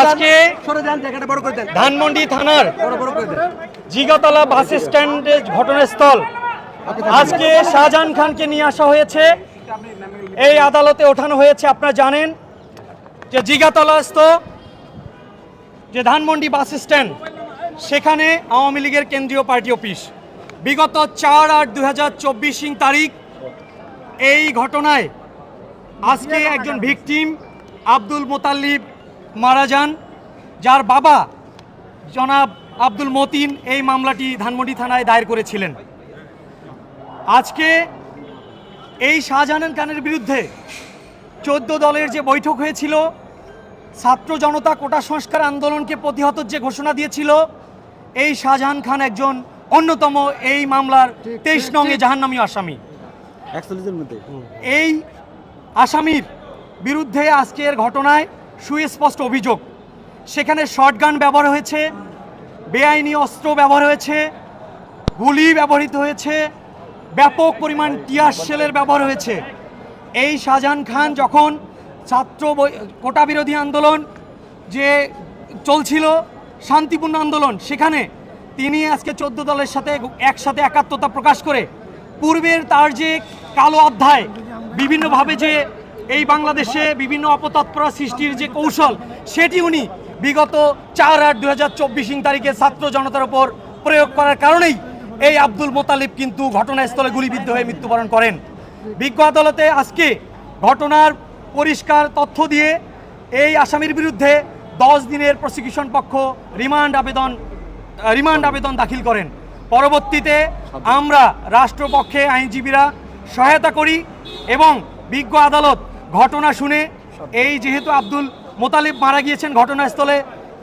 আজকে ধানমন্ডি থানার জিগাতলা বাস স্ট্যান্ডের ঘটনাস্থল। আজকে শাহজাহান খানকে নিয়ে আসা হয়েছে। এই আদালতে ওঠানো হয়েছে আপনারা জানেন যে জিগাতলাস্থ যে ধানমন্ডি বাস স্ট্যান্ড সেখানে আওয়ামী লীগের কেন্দ্রীয় পার্টি অফিস। বিগত চার আট দু হাজার চব্বিশ তারিখ এই ঘটনায় আজকে একজন ভিকটিম আব্দুল মোতাল্লিব মারা যান যার বাবা জনাব আব্দুল মতিন এই মামলাটি ধানমন্ডি থানায় দায়ের করেছিলেন। আজকে এই শাহজাহান খানের বিরুদ্ধে চোদ্দ দলের যে বৈঠক হয়েছিল ছাত্র জনতা কোটা সংস্কার আন্দোলনকে প্রতিহত যে ঘোষণা দিয়েছিল এই শাহজাহান খান একজন অন্যতম এই মামলার তেইশ নঙে জাহান্নামী আসামি। এই আসামির বিরুদ্ধে আজকের ঘটনায় সুস্পষ্ট অভিযোগ। সেখানে শটগান ব্যবহার হয়েছে, বেআইনি অস্ত্র ব্যবহার হয়েছে, গুলি ব্যবহৃত হয়েছে, ব্যাপক পরিমাণ টিয়ার সেলের ব্যবহার হয়েছে। এই শাহজাহান খান যখন ছাত্র কোটা বিরোধী আন্দোলন যে চলছিল, শান্তিপূর্ণ আন্দোলন, সেখানে তিনি আজকে চোদ্দ দলের সাথে একসাথে একাত্মতা প্রকাশ করে, পূর্বের তার যে কালো অধ্যায়, বিভিন্নভাবে যে এই বাংলাদেশে বিভিন্ন অপতৎপরা সৃষ্টির যে কৌশল, সেটি উনি বিগত চার আট দু হাজার তারিখে ছাত্র জনতার উপর প্রয়োগ করার কারণেই এই আব্দুল মোতালিব কিন্তু ঘটনাস্থলে গুলিবিদ্ধ হয়ে মৃত্যুবরণ করেন। বিজ্ঞ আদালতে আজকে ঘটনার পরিষ্কার তথ্য দিয়ে এই আসামির বিরুদ্ধে দশ দিনের প্রসিকিউশন পক্ষ রিমান্ড আবেদন রিমান্ড আবেদন দাখিল করেন। পরবর্তীতে আমরা রাষ্ট্রপক্ষে আইনজীবীরা সহায়তা করি এবং বিজ্ঞ আদালত ঘটনা শুনে এই যেহেতু আব্দুল মোতালিব মারা গিয়েছেন ঘটনাস্থলে,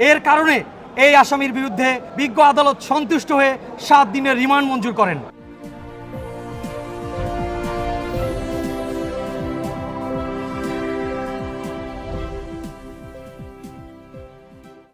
এর কারণে এই আসামির বিরুদ্ধে বিজ্ঞ আদালত সন্তুষ্ট হয়ে সাত দিনের রিমান্ড মঞ্জুর করেন।